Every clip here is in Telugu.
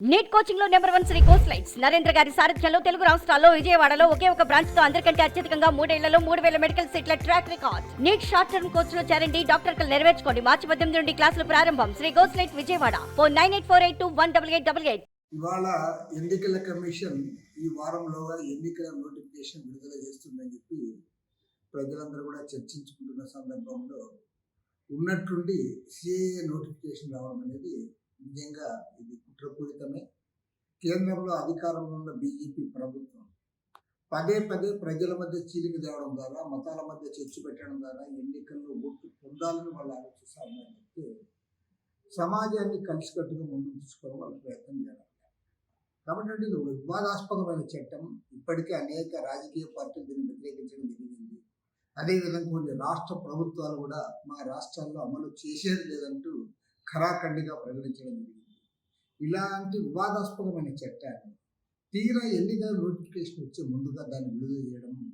Neat కోచింగ్లో number one Sri course lights Narendra గారి సారథ్యంలో తెలుగు రాష్ట్రాల్లో విజయవాడలో ఒకే ఒక బ్రాంచ్తో అందరికంటే అత్యధికంగా మూడేళ్ళలో మూడు వేల మెడికల్ సీట్ల track record NEET short term కోర్స్లో చేరండి డాక్టర్ కలు నెరవేర్చుకోండి. మార్చి పద్దెనిమిది నుండి క్లాసులు ప్రారంభం. Sri course light Vijayawada. Four nine eight four eight two one double eight double eight. ఇవాళ ఎన్నికల కమిషన్ ఈ వారంలోగా ఎన్నికల నోటిఫికేషన్ విడుదల చేస్తుందని చెప్పి ప్రజలందరూ కూడా చర్చించుకుంటున్న సందర్భంలో ఉన్నట్టుండి సిఏఏ నోటిఫికేషన్ రావడం అనేది నిజంగా ఇది కుట్రపూరితమే. కేంద్రంలో అధికారంలో ఉన్న బీజేపీ ప్రభుత్వం పదే పదే ప్రజల మధ్య చీలిక తేవడం ద్వారా మతాల మధ్య చర్చి పెట్టడం ద్వారా ఎన్నికల్లో ఓట్లు పొందాలని వాళ్ళు ఆలోచిస్తారని చెప్తే సమాజాన్ని కలిసికట్టుగా ముందుకు తీసుకోవడం వాళ్ళు ప్రయత్నం చేయాలి కాబట్టి అంటే ఇది ఒక వివాదాస్పదమైన చట్టం. ఇప్పటికే అనేక రాజకీయ పార్టీలు దీన్ని వ్యతిరేకించడం జరిగింది. అదేవిధంగా కొన్ని రాష్ట్ర ప్రభుత్వాలు కూడా మా రాష్ట్రాల్లో అమలు చేసేది లేదంటూ ఖరాఖండిగా ప్రకటించడం జరిగింది. ఇలాంటి వివాదాస్పదమైన చట్టాన్ని తీరా ఎన్నికల నోటిఫికేషన్ వచ్చే ముందుగా దాన్ని విడుదల చేయడం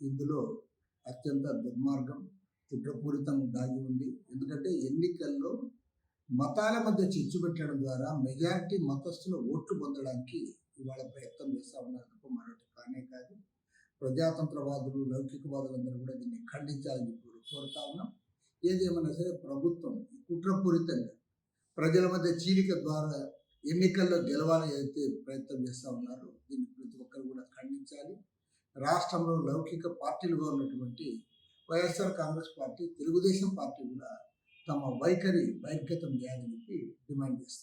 ఇందులో అత్యంత దుర్మార్గం కుట్రపూరితం దాగి ఉంది. ఎందుకంటే ఎన్నికల్లో మతాల మధ్య చిచ్చు పెట్టడం ద్వారా మెజారిటీ మతస్థుల ఓట్లు పొందడానికి ఇవాళ ప్రయత్నం చేస్తా ఉన్నారు తప్ప మరొకటి కానే కాదు. ప్రజాతంత్రవాదులు లౌకికవాదులందరూ కూడా దీన్ని ఖండించాలని చెప్పి కోరుతా ఉన్నాం. ఏదేమైనా సరే ప్రభుత్వం కుట్రపూరితంగా ప్రజల మధ్య చీలిక ద్వారా ఎన్నికల్లో గెలవాలని అయితే ప్రయత్నం చేస్తూ ఉన్నారు. దీన్ని ప్రతి ఒక్కరు కూడా ఖండించాలి. రాష్ట్రంలో లౌకిక పార్టీలుగా ఉన్నటువంటి YSR Congress party Telugu Desam party కూడా తమ వైఖరి బహిర్గతం చేయాలని చెప్పి డిమాండ్ చేస్తాం